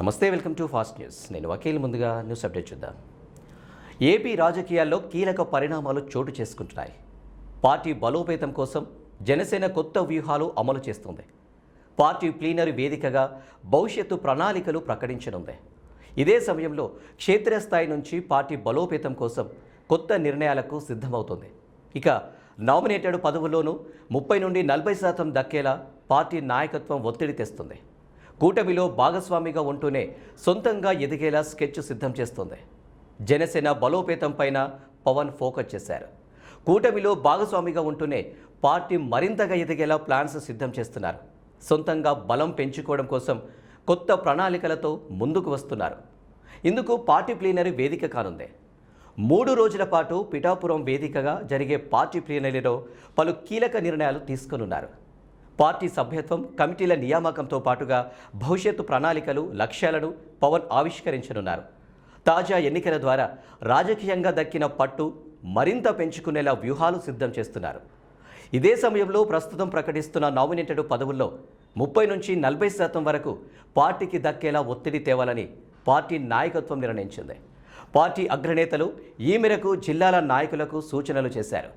నమస్తే welcome to fast news. నేను వకీల్ ముందుగా న్యూస్ అప్డేట్ చూద్దాం. ఏపీ రాజకీయాల్లో కీలక పరిణామాలు చోటు చేసుకుంటున్నాయి. పార్టీ బలోపేతం కోసం జనసేన కొత్త వ్యూహాలు అమలు చేస్తుంది. పార్టీ ప్లీనరీ వేదికగా భవిష్యత్తు ప్రణాళికలు ప్రకటించనుంది. ఇదే సమయంలో క్షేత్రస్థాయి నుంచి పార్టీ బలోపేతం కోసం కొత్త నిర్ణయాలకు సిద్ధమవుతుంది. ఇక నామినేటెడ్ పదవుల్లోనూ ముప్పై నుండి నలభై శాతం దక్కేలా పార్టీ నాయకత్వం ఒత్తిడి తెస్తుంది. కూటమిలో భాగస్వామిగా ఉంటూనే సొంతంగా ఎదిగేలా స్కెచ్ సిద్ధం చేస్తుంది. జనసేన బలోపేతం పైన పవన్ ఫోకస్ చేశారు. కూటమిలో భాగస్వామిగా ఉంటూనే పార్టీ మరింతగా ఎదిగేలా ప్లాన్స్ సిద్ధం చేస్తున్నారు. సొంతంగా బలం పెంచుకోవడం కోసం కొత్త ప్రణాళికలతో ముందుకు వస్తున్నారు. ఇందుకు పార్టీ ప్లీనరీ వేదిక కానుంది. మూడు రోజుల పాటు పిఠాపురం వేదికగా జరిగే పార్టీ ప్లీనరీలో పలు కీలక నిర్ణయాలు తీసుకొనున్నారు. పార్టీ సభ్యత్వం కమిటీల నియామకంతో పాటుగా భవిష్యత్తు ప్రణాళికలు లక్ష్యాలను పవన్ ఆవిష్కరించనున్నారు. తాజా ఎన్నికల ద్వారా రాజకీయంగా దక్కిన పట్టు మరింత పెంచుకునేలా వ్యూహాలు సిద్ధం చేస్తున్నారు. ఇదే సమయంలో ప్రస్తుతం ప్రకటిస్తున్న నామినేటెడ్ పదవుల్లో ముప్పై నుంచి నలభై శాతం వరకు పార్టీకి దక్కేలా ఒత్తిడి తేవాలని పార్టీ నాయకత్వం నిర్ణయించింది. పార్టీ అగ్రనేతలు ఈ మేరకు జిల్లాల నాయకులకు సూచనలు చేశారు.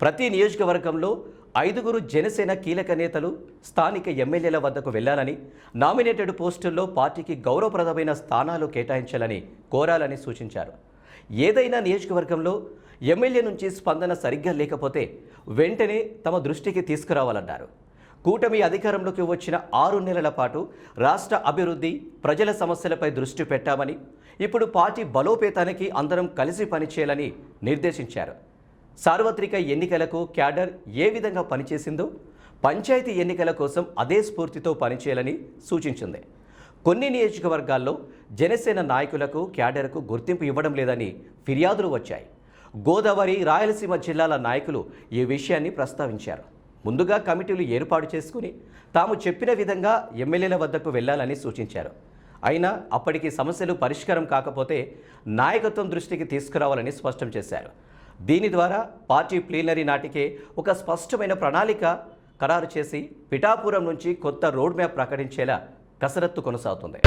ప్రతి నియోజకవర్గంలో ఐదుగురు జనసేన కీలక నేతలు స్థానిక ఎమ్మెల్యేల వద్దకు వెళ్ళాలని నామినేటెడ్ పోస్టుల్లో పార్టీకి గౌరవప్రదమైన స్థానాలు కేటాయించాలని కోరాలని సూచించారు. ఏదైనా నియోజకవర్గంలో ఎమ్మెల్యే నుంచి స్పందన సరిగ్గా లేకపోతే వెంటనే తమ దృష్టికి తీసుకురావాలన్నారు. కూటమి అధికారంలోకి వచ్చిన ఆరు నెలల పాటు రాష్ట్ర అభివృద్ధి ప్రజల సమస్యలపై దృష్టి పెట్టామని ఇప్పుడు పార్టీ బలోపేతానికి అందరం కలిసి పనిచేయాలని నిర్దేశించారు. సార్వత్రిక ఎన్నికలకు క్యాడర్ ఏ విధంగా పనిచేసిందో పంచాయతీ ఎన్నికల కోసం అదే స్ఫూర్తితో పనిచేయాలని సూచించింది. కొన్ని నియోజకవర్గాల్లో జనసేన నాయకులకు క్యాడర్కు గుర్తింపు ఇవ్వడం లేదని ఫిర్యాదులు వచ్చాయి. గోదావరి రాయలసీమ జిల్లాల నాయకులు ఈ విషయాన్ని ప్రస్తావించారు. ముందుగా కమిటీలు ఏర్పాటు చేసుకుని తాము చెప్పిన విధంగా ఎమ్మెల్యేల వద్దకు వెళ్ళాలని సూచించారు. అయినా అప్పటికి సమస్యలు పరిష్కారం కాకపోతే నాయకత్వం దృష్టికి తీసుకురావాలని స్పష్టం చేశారు. దీని ద్వారా పార్టీ ప్లీనరీ నాటికే ఒక స్పష్టమైన ప్రణాళిక ఖరారు చేసి పిఠాపురం నుంచి కొత్త రోడ్ మ్యాప్ ప్రకటించేలా కసరత్తు కొనసాగుతుంది.